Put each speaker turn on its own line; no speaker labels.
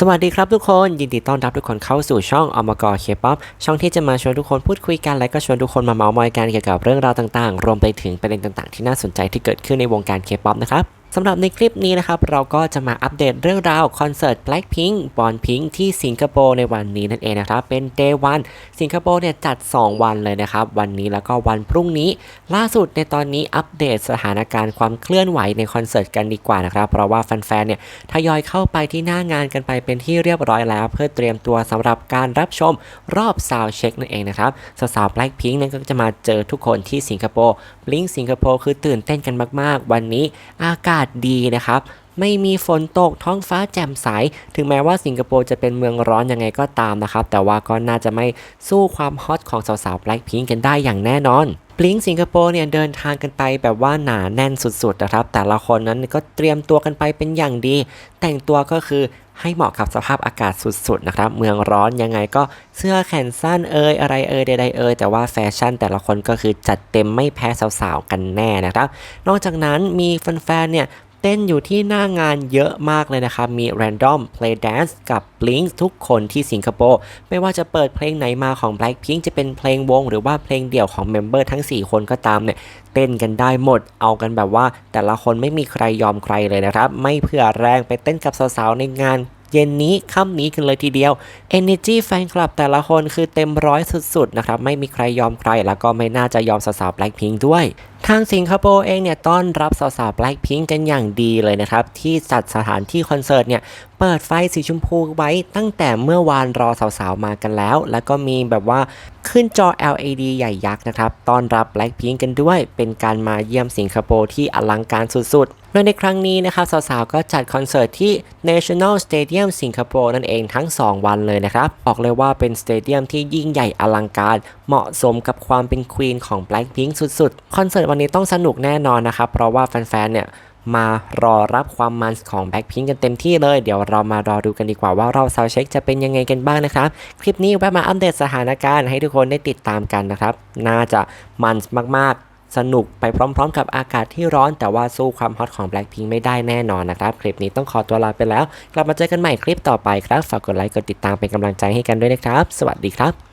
สวัสดีครับทุกคนยินดีต้อนรับทุกคนเข้าสู่ช่องอมกอเคป๊อปช่องที่จะมาชวนทุกคนพูดคุยกันและก็ชวนทุกคนมาเมาส์มอยกันเกี่ยวกับเรื่องราวต่างๆ รวมไปถึงประเด็นต่างๆ ที่น่าสนใจที่เกิดขึ้นในวงการเคป๊อปนะครับ สำหรับในคลิปนี้นะครับ เราก็จะมาอัปเดตเรื่องราวคอนเสิร์ต Blackpink บอลพิงที่สิงคโปร์ในวันนี้นั่นเองนะครับ เป็น Day 1สิงคโปร์เนี่ยจัด 2 วันเลยนะครับ วันนี้แล้วก็วันพรุ่งนี้ ล่าสุดในตอนนี้อัปเดตสถานการณ์ความเคลื่อนไหวในคอนเสิร์ตกันดีกว่านะครับ เพราะว่าแฟนๆเนี่ยทยอยเข้าไปที่หน้างานกันไปเป็นที่เรียบร้อยแล้ว เพื่อเตรียมตัวสำหรับการรับชมรอบซาวเช็คนั่นเองนะครับสาวๆ Blackpink นั้นก็จะมาเจอทุกคนที่สิงคโปร์ Blink สิงคโปร์คือตื่นเต้นกันมาก ๆ วันนี้อากาศดีนะครับ ไม่มีฝนตกท้องฟ้าแจ่มใส ถึงแม้ว่าสิงคโปร์จะเป็นเมืองร้อนยังไงก็ตามนะครับ แต่ว่าก็น่าจะไม่สู้ความฮอตของสาวๆไลฟ์พิ้งกันได้อย่างแน่นอน ลิงสิงคโปร์เนี่ยเดินทางกันไปแบบว่าหนาแน่นสุดๆนะครับ แต่ละคนนั้นก็เตรียมตัวกันไปเป็นอย่างดี แต่งตัวก็คือให้เหมาะกับสภาพอากาศสุดๆนะครับ เมืองร้อนยังไงก็เสื้อแขนสั้นเอยอะไรเอยใดๆเอยแต่ว่าแฟชั่นแต่ละคนก็คือจัดเต็มไม่แพ้สาวๆกันแน่นะครับ นอกจากนั้นมีแฟนๆเนี่ย เต้นอยู่ที่หน้างานเยอะมากเลยนะครับ มี Random Play Dance กับ Blink ทุกคนที่สิงคโปร์ ไม่ว่าจะเปิดเพลงไหนมาของ Blackpink จะเป็นเพลงวงหรือว่าเพลงเดี่ยวของเมมเบอร์ทั้ง 4 คนก็ตามเนี่ย เต้นกันได้หมด เอากันแบบว่า แต่ละคนไม่มีใครยอมใครเลยนะครับ ไม่เผื่อแรงไปเต้นกับสาวๆ ในงานเย็นนี้ค่ำนี้กันเลยทีเดียว Energy แฟนคลับแต่ละคนคือเต็มร้อยสุดๆนะครับ ไม่มีใครยอมใคร แล้วก็ไม่น่าจะยอมสาวๆ Blackpink ด้วย ทางสิงคโปร์เองเนี่ยต้อนรับสาวๆ Blackpink กันอย่างดีเลยนะครับ ที่จัดสถานที่คอนเสิร์ตเนี่ย เปิดไฟสีชมพูไว้ตั้งแต่เมื่อวานรอสาวๆมากันแล้ว แล้วก็มีแบบว่าขึ้นจอ LED ใหญ่ยักษ์นะครับ ต้อนรับ Blackpink กันด้วย เป็นการมาเยี่ยมสิงคโปร์ที่อลังการสุดๆ โดยในครั้งนี้นะครับสาวๆ ก็จัดคอนเสิร์ตที่ National Stadium สิงคโปร์นั่นเองทั้ง 2 วันเลยนะครับ บอกเลยว่าเป็นสเตเดียมที่ยิ่งใหญ่อลังการ เหมาะสมกับความเป็นควีนของ Blackpink สุดๆ คอนเสิร์ตวันนี้ต้องสนุกแน่นอนนะครับ เพราะว่าแฟนๆ เนี่ย มารอรับความมันของ Blackpink กันเต็มที่เลย เดี๋ยวเรามารอดูกันดีกว่าว่าเรอบซาวเช็คจะเป็นยังไงกันบ้างนะครับ คลิปนี้แวะมาอัปเดตสถานการณ์ให้ทุกคนได้ติดตามกันนะครับ น่าจะมันมากๆ สนุกไปพร้อมๆ กับอากาศที่ร้อนแต่ว่าสู้ความฮอตของ Blackpink ไม่ได้แน่นอนนะครับ คลิปนี้ต้องขอตัวลาไปแล้ว กลับมาเจอกันใหม่คลิปต่อไปครับ ฝากกดไลค์กดติดตามเป็นกำลังใจให้กันด้วยนะครับ สวัสดีครับ